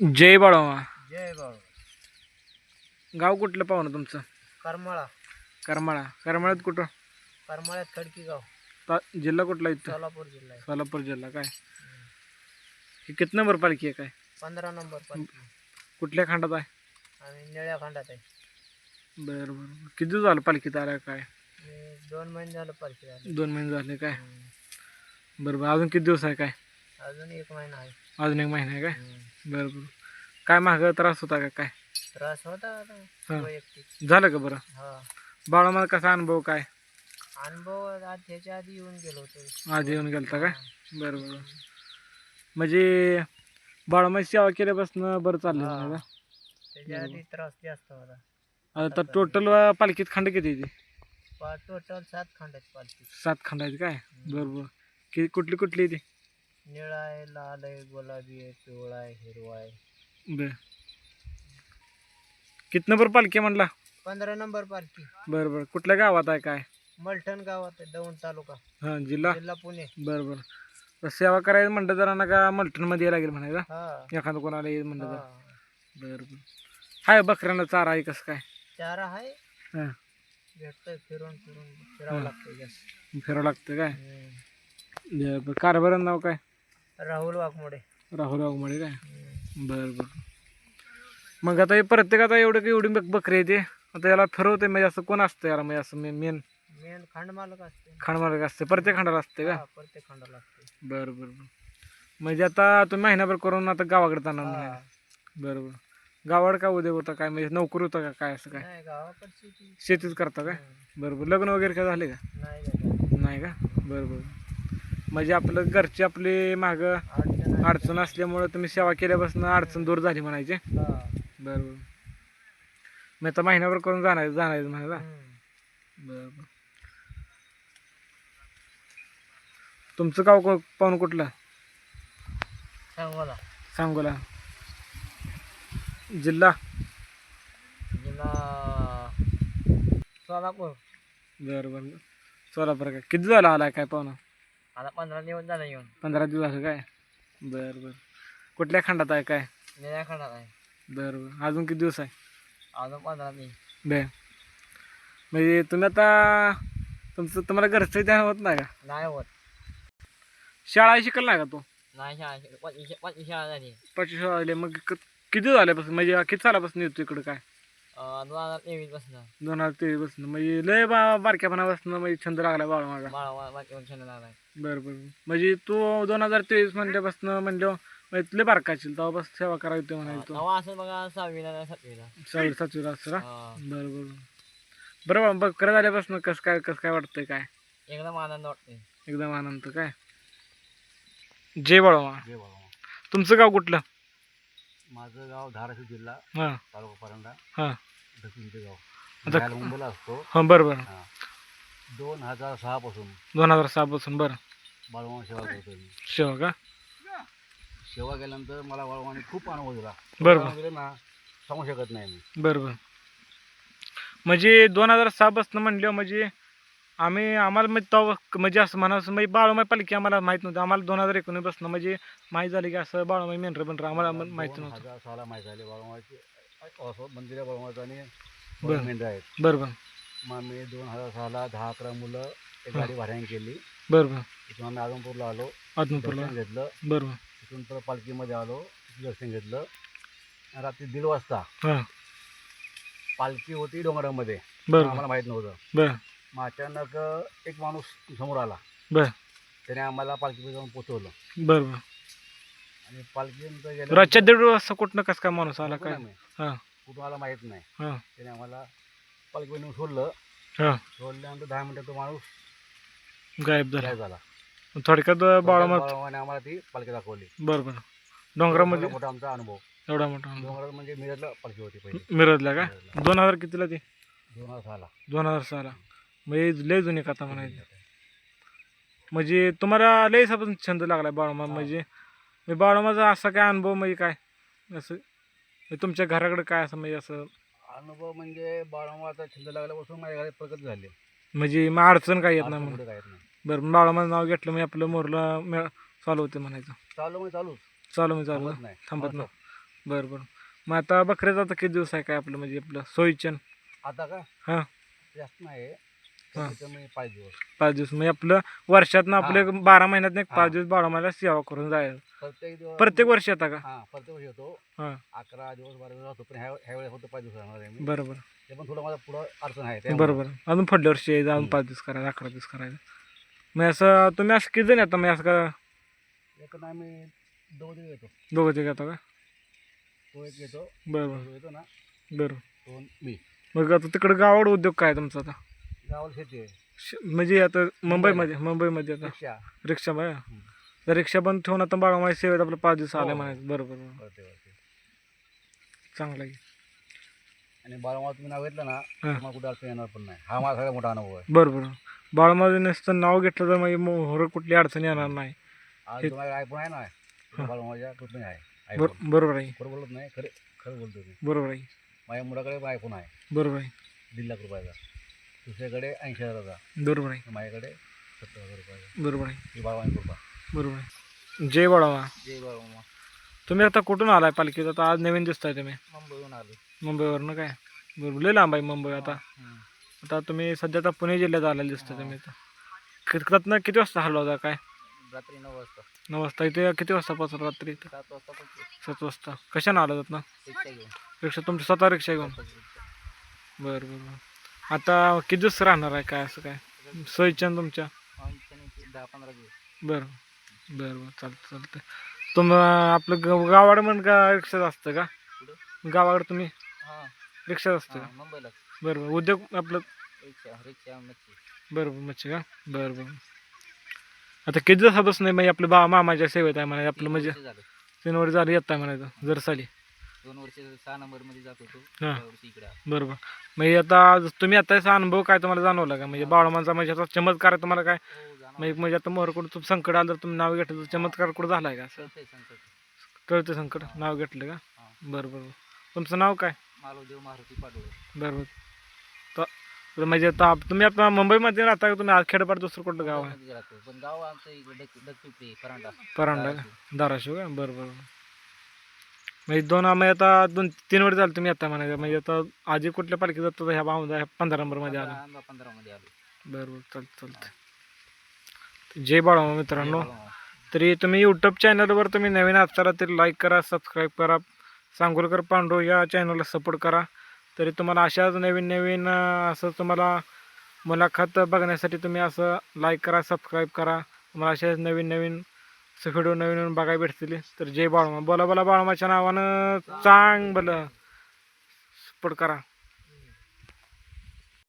जय बाळामा जय बाबा गाव कुठलं पाहुणं तुमचं? करमाळा. करमाळा. करमाळ्यात कुठं? करमाळ्यात खडकी गाव. ता जिल्हा कुठला इथं? सोलापूर जिल्हा आहे. सोलापूर जिल्हा काय? ही किती नंबर पालखी आहे काय? पंधरा नंबर पालखी. कुठल्या खंडात आहे? आम्ही निळ्या खंडात आहे. बरं बरं बरं. किती दिवस झालं पालखीत आल्या काय? मी दोन महिने झालं पालखी झाली दोन महिने झाले काय. बरं बरं. अजून किती दिवस आहे काय? अजून एक महिना आहे. अजून एक महिना आहे काय. बरं बरं. काय मागं त्रास होता का काय? त्रास होता हा. वैयक्तिक. झालं का बरं? हा. बाळामा कसा अनुभव काय? अनुभव आज त्याच्या आधी येऊन गेलो होतो. आधी येऊन गेलता काय. बरं बरं. म्हणजे बाळामाची सेवा केल्यापासून बरं चाललं हा. त्याच्या आधी त्रास जास्त होता. आता टोटल पालखीत खंड किती आहे ती? टोटल सात खंड आहेत पालखी. सात खंड आहेत काय बरोबर कि कुठली कुठली ती? निळा आहे लाल आहे गुलाबी आहे पिवळा आहे हिरवा आहे. बर किती नंबर पालखी म्हणला? पंधरा नंबर पालखी. बरं बरं. कुठल्या गावात आहे काय? मलठण गावात आहे दौंड तालुका. हां जिल्हा? जिल्हा पुणे. बरं बरं. तर सेवा करायचं म्हणलं जरा ना का मल्टनमध्ये यायला लागेल म्हणायचं हा. एखादं कोणाला येईल म्हणलं हा. बरं बरं. हाय बकऱ्यांना चारा आहे कसं काय? चारा आहे हां. भेटतोय फिरून फिरून. फिरावं. लागतंय जास्त. फिरावं लागतं काय? हम्म. कारभारानं नाव काय? राहुल वाघमोडे. राहुल वाघमारे काय. बरं बरं. मग आता हे प्रत्येकाचा एवढं एवढी बक बकरी येते आता याला फिरवते म्हणजे असं कोण असतं याला? म्हणजे असं मेन मेन मेन खंड मालक असते. खाणमार्ग असते. प्रत्येक खंडाला असते का? हा, प्रत्येक खंडाला असते. बरं बरं बरं. म्हणजे आता तुम्ही महिनाभर करून आता गावाकडे जाणार हा. म्हणायला बरं बरं. गावाकडे काय उद्या होता काय? म्हणजे नोकरी होता का काय असं काय? नाही गावाकडची ती शेतीच करता काय हम्म. बरं बरं. लग्न वगैरे काय झाले का? नाही झालं. नाही का? बरं बरं. म्हणजे आपलं घरची आपली मागं अडचण असल्यामुळं तुम्ही सेवा केल्यापासून अडचण दूर झाली म्हणायची. हा. बरं बरं मी आता महिनाभर करून जाणार जाणार म्हणायला. हम्म. बरं बरं तुमचं गाव को- पाहून कुठलं? सांग मला सांगोला. जिल्हा? जिल्हा सोलापूर. बरं बरं सोलापूर काय किती झाला आला काय पाहुणं आता पंधरा दिवस झाला येऊन. पंधरा दिवस झालं काय? बरं बरं. कुठल्या खंडात आहे काय? निळ्या खंडात आहे. बरं बरं. अजून किती दिवस आहे? अजून पंधरा दिवस बर. म्हणजे तुम्ही आता तुमचं तुम्हाला घरचं ध्यान होत नाही का? नाही होत. शाळा शिकल नाही का तू? नाही शाळा पंचवीस पंचवीस शाळा झाली. पाचवी शाळा आली मग क- किती झाल्यापासून? म्हणजे किती सालापासून येतो इकडं काय? दोन हजार तेवीसपासून दोन हजार तेवीसपासून म्हणजे लय बा बारक्यापणापासून म्हणजे छंद लागला बाळ माझा. बाळा छंद लागलाय. बरं बरं म्हणजे तू दोन हजार तेवीस म्हणल्यापासून म्हणलं म्हणजे लय बारकाशील तेव्हापासून सेवा करावी म्हणायची. तू तेव्हा असं बघा सहावीला नाही सातवीला. सहावी सातवीला हा. बरं बरं बरं. बरं बकरं झाल्यापासून कसं काय कसं काय वाटतंय काय? एकदम आनंद वाटते एकदम आनंद काय? जय बाळवा तुमचं गाव कुठलं? माझं गाव धाराशिव जिल्हा हां. तालुका परंडा हां. गाव. आता- राहायला मुंबईला असतो. हां बरं बरं. दोन हजार सहा पासून. दोन हजार सहापासून बरं. बाळवान सेवा करतो मी. शेवा का? सेवा केल्यानंतर मला बाळवाने खूप अनुभव दिला. बरं बाळवान गेले ना सांगू शकत नाही मी. बरं बरं. म्हणजे दोन हजार सहापासून म्हणलं म्हणजे आम्ही आम्हाला म्हणजे तेव्हा म्हणजे असं म्हणावं म्हणजे बाळूमाई पालिकी आम्हाला माहीत नव्हतं. आम्हाला दोन हजार एकोणीसपासून म्हणजे माहीत झालं की असं बाळूमाई मेंढर बनर आम्हाला माहिती नव्हतं. सहाला माहीत झाले बाळवाचे असं मंदिरा बाळवाचं आणि. मेंढ्या आहेत. बरं बरं. मग आम्ही दोन हजार सहाला दहा अकरा मुलं एक गाडी भाड्याने केली. बरं बरं. तिथून आम्ही आदमपूरला आलो. दर्शन घेतलं. बरं बरं. तिथून परत पालखीमध्ये आलो. दर्शन घेतलं. रात्री दीड वाजता पालखी होती डोंगरामध्ये. बरं. आम्हाला माहीत नव्हतं. बरं. मग अचानक एक माणूस समोर आला. बरं. त्याने आम्हाला पालखीमध्ये जाऊन पोचवलं. बरं बरं. आणि पालखीनंतर गेलं रातच्या दीड वाजता कुठनं कसं काय माणूस आला काय? हां. कुठून आला माहीत नाही. हां. त्याने आम्हाला पालखीमध्ये नेऊन सोडलं. हां. सोडल्यानंतर दहा मिनिटात तो माणूस गायब झाला. गायब झाला. थोडक्यात बाळूमात बाळामाने आम्हाला ती पालखी दाखवली. बरं बरं. डोंगरामध्ये? मोठा आमचा अनुभव. एवढा मोठा डोंगरात म्हणजे मिरजला पालखी होती पहिली. मिरजला का? दोन हजार कितीला ते? दोन हजार सहाला. दोन हजार सहाला. म्हणजे लय जुनी कथा म्हणायची. म्हणजे तुम्हाला लय सापासून छंद लागला बाळमा हा. म्हणजे. म्हणजे बाळमाचा असा काय अनुभव म्हणजे काय? असं म्हणजे तुमच्या घराकडे काय असं म्हणजे असं? अनुभव म्हणजे बाळामाचा छंद लागल्यापासून माझ्या घरात प्रगत झाले. म्हणजे मग अडचण काय येत नाही अडचण म्हणून? कुठे काय येत नाही. बरं बाळमाचं नाव घेतलं म्हणजे आपलं मोरला मेळ चालू होते म्हणायचं. चालू म्हणजे चालूच. चालू म्हणजे चालू थांबत नाही. थांबत नाही बरं बरं. मग आता बकऱ्याचा आता किती दिवस आहे काय आपलं म्हणजे आपलं? सोयीचन? आता का हा. जास्त नाही. हा. पाच दिवस. पाच दिवस. म्हणजे आपलं वर्षातनं आपले. बारा महिन्यात एक हा. पाच दिवस बारा महिन्यात सेवा करून जायचं. प्रत्येक दिवस प्रत्येक वर्षी येता का? हा प्रत्येक वर्षी येतो. हा. अकरा दिवस बारा दिवस पण ह्या ह्या वेळेस फक्त पाच दिवस राहणार आहे मी. बरोबर. ते पण थोडं माझं पुढं अडचण आहे त्यामुळे. बरोबर. अजून पुढल्या वर्षी यायचं, अजून हम्म. पाच दिवस करायचं अकरा दिवस करायचं. मग असं तुम्ही असं किती जण येता? मग असं का आम्ही दोघं दिवस येतो. दोघं का? तो एक येतो बरोबर. तो येतो ना. बरोबर. मी. मग आता तिकडं गावाड उद्योग काय तुमचा आता? गावाला शेती आहे. श- म्हणजे आता मुंबईमध्ये मुंबईमध्ये आता. रिक्षा. रिक्षा बाय तर रिक्षा बंद ठेवून आता बाळामाई सेवेत आपलं पाच दिवस आले हो. म्हणायचं. बरोबर बरोबर. चांगलं आहे. आणि बाळामाला तुम्ही नाव घेतलं ना. तुम्हाला कुठं अडचण येणार पण नाही. हा माझा सगळ्यात मोठा अनुभव आहे. बरोबर बाळामाई नुसतं नाव घेतलं तर मग मोहर कुठली अडचण येणार नाही. आज तुम्हाला आयफोन आहे ना. बाळामाच्या कुठे आहे. बर आयफोन. बरोबर आहे. खरं बोलत नाही खरं खरं बोलतो मी. बरोबर आहे. माझ्या मुलाकडे आयफोन आहे. बरोबर आहे. दीड लाख रुपयाचा. दुसऱ्याकडे ऐंशी हजाराचा बरोबर आहे माझ्याकडे सत्तर हजार रुपयाचा बरोबर आहे ही कृपा. बरोबर आहे जय बाळामा जय बाळामा तुम्ही आता कुठून आलाय पालखीत? आता आज नवीन दिसताय तुम्ही. मुंबईहून आलो. मुंबईवरनं काय? बरोबर लय लांब आहे मुंबई आता. आता तुम्ही सध्या आता पुणे जिल्ह्यात आलेले दिसता तुम्ही आता. किती वाजता हल्ला होता काय? रात्री नऊ वाजता. नऊ वाजता. इथे किती वाजता पोहोचला रात्री इथं? सात वाजता पोहोचलो. सात वाजता. कशानं आला जात ना रिक्षा घेऊन. रिक्षा तुमची स्वतः रिक्षा घेऊन? बरं बरं बरं. आता किती दिवस राहणार आहे काय असं काय? सोयीच्या तुमच्या? दहा पंधरा दिवस बरं बरं बरं चालतं चालतं तुम आपलं ग गावाकडे म्हण का रिक्षाच असतं का? गावाकडे तुम्ही? हां रिक्षाच असतं का? मुंबईला बरं बरं. उद्योग आपलं? रिक्षा रिक्षा मच्छी बरं बरं मच्छी का? बरं बरं. आता किती दिवसापासून नाही म्हणजे आपलं बा मामाच्या सेवेत आहे म्हणायचं आपलं म्हणजे? झालं तीन वर्ष झाली येत आहे म्हणायचं जर साली. दोन वर्ष सहा नंबरमध्ये जात होतो. हां. इकडे आलो. बरोबर. म्हणजे आता तुम्ही आता याचा अनुभव काय तुम्हाला जाणवला का? म्हणजे बाळमांचा म्हणजे आता चमत्कार तुम्हाला काय? हो म्हणजे म्हणजे आता मोहरकडून तुम संकट आलं तर तुम्ही नाव घेतलं तर चमत्कार कुठं झाला आहे का? असं कळतंय संकट. कळतं संकट. नाव घेतलं का? हां. बरं बरं तुमचं नाव काय? मालवदेव मारुती पाडोळे बरं बरं तर तर म्हणजे आता आप- तुम्ही आता मुंबईमध्ये राहता का? तुम्ही खेडपाड दुसरं कुठलं गाव आहे? मुंबईमध्ये राहतो. पण गाव आमचं इकडे डक डकपिंपरी परांडा. परांडा का? धाराशिव. का? बरं बरं म्हणजे दोन आम्ही आता दोन तीन वर्ष झालं तुम्ही आता म्हणायचं. म्हणजे आता आजी कुठल्या पालखी जातो ह्या बावधा ह्या पंधरा नंबरमध्ये आलो. पंधरा मध्ये आलो. बरं बरं चालतं चालतं. जय बाळा मित्रांनो. तरी तुम्ही यूट्यूब चॅनलवर तुम्ही नवीन असताना तरी लाईक करा सबस्क्राईब करा. सांगोलकर पांडू या चॅनलला सपोर्ट करा. तरी तुम्हाला अशाच नवीन नवीन असं तुम्हाला मुलाखत बघण्यासाठी तुम्ही असं लाईक करा सबस्क्राईब करा. तुम्हाला अशाच नवीन नवीन व्हिडिओ नवीन नवीन बघायला भेटतील. तर जय बाळमा बोला बोला बाळमाच्या नावानं चांग बलं सपोर्ट करा.